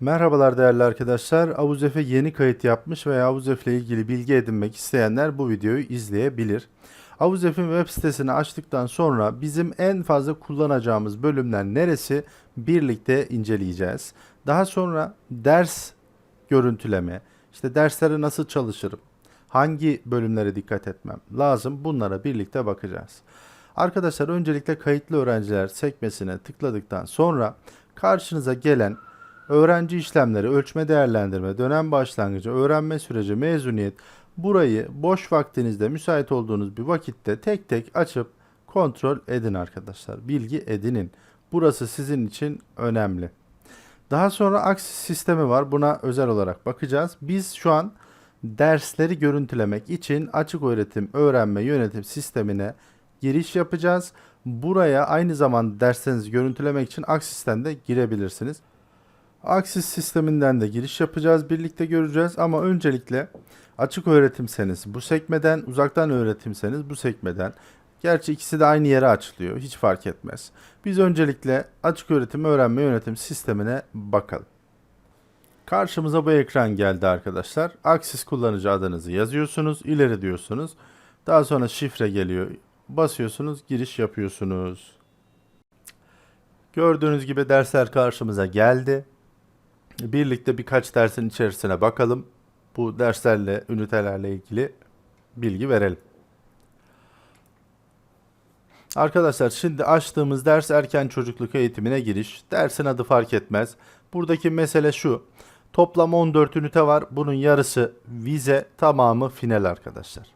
Merhabalar değerli arkadaşlar. Avuzef'e yeni kayıt yapmış veya Avuzef ile ilgili bilgi edinmek isteyenler bu videoyu izleyebilir. Avuzef'in web sitesini açtıktan sonra bizim en fazla kullanacağımız bölümler neresi birlikte inceleyeceğiz. Daha sonra ders görüntüleme, işte derslere nasıl çalışırım, hangi bölümlere dikkat etmem lazım bunlara birlikte bakacağız. Arkadaşlar öncelikle kayıtlı öğrenciler sekmesine tıkladıktan sonra karşınıza gelen öğrenci işlemleri, ölçme değerlendirme, dönem başlangıcı, öğrenme süreci, mezuniyet burayı boş vaktinizde müsait olduğunuz bir vakitte tek tek açıp kontrol edin arkadaşlar. Bilgi edinin. Burası sizin için önemli. Daha sonra Aksis sistemi var. Buna özel olarak bakacağız. Biz şu an dersleri görüntülemek için açık öğretim öğrenme yönetim sistemine giriş yapacağız. Buraya aynı zamanda derslerinizi görüntülemek için Aksis'ten de girebilirsiniz. Aksis sisteminden de giriş yapacağız. Birlikte göreceğiz ama öncelikle açık öğretimseniz bu sekmeden, uzaktan öğretimseniz bu sekmeden. Gerçi ikisi de aynı yere açılıyor. Hiç fark etmez. Biz öncelikle açık öğretim öğrenme yönetim sistemine bakalım. Karşımıza bu ekran geldi arkadaşlar. Aksis kullanıcı adınızı yazıyorsunuz. ileri diyorsunuz. Daha sonra şifre geliyor. Basıyorsunuz, giriş yapıyorsunuz. Gördüğünüz gibi dersler karşımıza geldi. Birlikte birkaç dersin içerisine bakalım. Bu derslerle, ünitelerle ilgili bilgi verelim. Arkadaşlar şimdi açtığımız ders erken çocukluk eğitimine giriş. Dersin adı fark etmez. Buradaki mesele şu. Toplam 14 ünite var. Bunun yarısı vize, tamamı final arkadaşlar.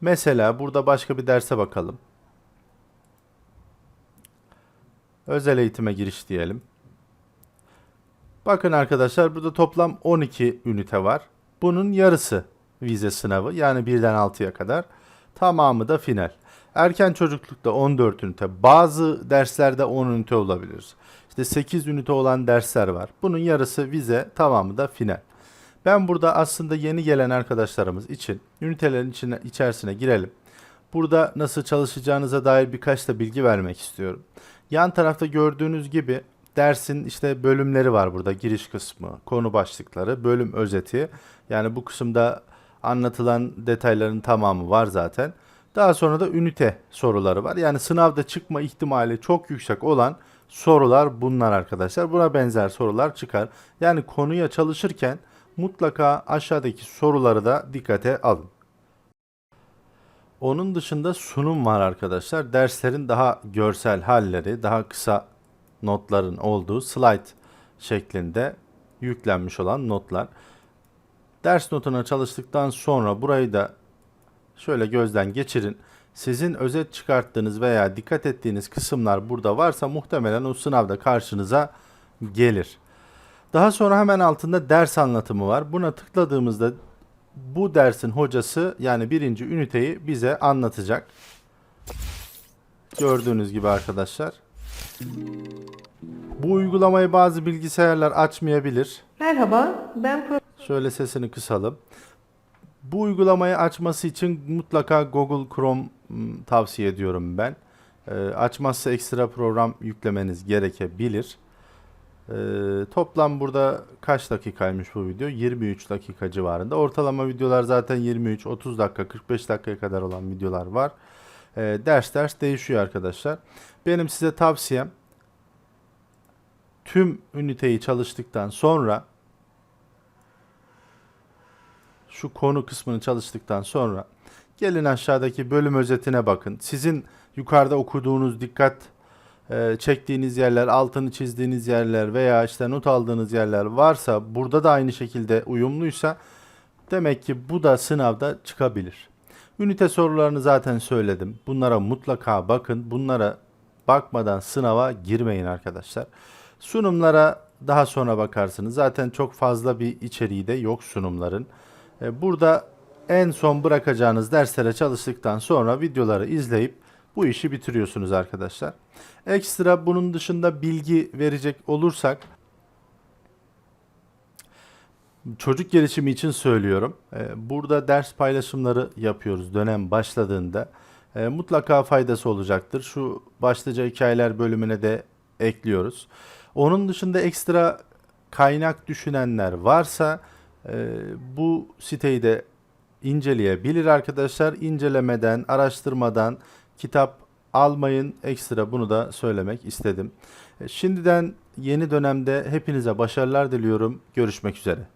Mesela burada başka bir derse bakalım. Özel eğitime giriş diyelim. Bakın arkadaşlar burada toplam 12 ünite var. Bunun yarısı vize sınavı yani 1'den 6'ya kadar. Tamamı da final. Erken çocuklukta 14 ünite. Bazı derslerde 10 ünite olabilir. İşte 8 ünite olan dersler var. Bunun yarısı vize, tamamı da final. Ben burada aslında yeni gelen arkadaşlarımız için ünitelerin içine, içerisine girelim. Burada nasıl çalışacağınıza dair birkaç da bilgi vermek istiyorum. Yan tarafta gördüğünüz gibi dersin işte bölümleri var burada. Giriş kısmı, konu başlıkları, bölüm özeti. Yani bu kısımda anlatılan detayların tamamı var zaten. Daha sonra da ünite soruları var. Yani sınavda çıkma ihtimali çok yüksek olan sorular bunlar arkadaşlar. Buna benzer sorular çıkar. Yani konuya çalışırken mutlaka aşağıdaki soruları da dikkate alın. Onun dışında sunum var arkadaşlar. Derslerin daha görsel halleri, daha kısa notların olduğu slide şeklinde yüklenmiş olan notlar. Ders notuna çalıştıktan sonra burayı da şöyle gözden geçirin. Sizin özet çıkarttığınız veya dikkat ettiğiniz kısımlar burada varsa muhtemelen o sınavda karşınıza gelir. Daha sonra hemen altında ders anlatımı var. Buna tıkladığımızda bu dersin hocası yani birinci üniteyi bize anlatacak. Gördüğünüz gibi arkadaşlar. Bu uygulamayı bazı bilgisayarlar açmayabilir. Merhaba, ben Pro- Şöyle sesini kısalım. Bu uygulamayı açması için mutlaka Google Chrome tavsiye ediyorum ben. Ee, açmazsa ekstra program yüklemeniz gerekebilir. Ee, toplam burada kaç dakikaymış bu video? 23 dakika civarında. Ortalama videolar zaten 23, 30 dakika, 45 dakikaya kadar olan videolar var. Ee, ders ders değişiyor arkadaşlar. Benim size tavsiyem tüm üniteyi çalıştıktan sonra şu konu kısmını çalıştıktan sonra gelin aşağıdaki bölüm özetine bakın. Sizin yukarıda okuduğunuz dikkat e, çektiğiniz yerler, altını çizdiğiniz yerler veya işte not aldığınız yerler varsa burada da aynı şekilde uyumluysa demek ki bu da sınavda çıkabilir. Ünite sorularını zaten söyledim. Bunlara mutlaka bakın. Bunlara bakmadan sınava girmeyin arkadaşlar. Sunumlara daha sonra bakarsınız. Zaten çok fazla bir içeriği de yok sunumların. E, Burada en son bırakacağınız derslere çalıştıktan sonra videoları izleyip bu işi bitiriyorsunuz arkadaşlar. Ekstra bunun dışında bilgi verecek olursak çocuk gelişimi için söylüyorum. E, Burada ders paylaşımları yapıyoruz dönem başladığında. E, Mutlaka faydası olacaktır. Şu başlıca hikayeler bölümüne de ekliyoruz. Onun dışında ekstra kaynak düşünenler varsa e, bu siteyi de inceleyebilir arkadaşlar. İncelemeden, araştırmadan kitap almayın. Ekstra bunu da söylemek istedim. Şimdiden yeni dönemde hepinize başarılar diliyorum. Görüşmek üzere.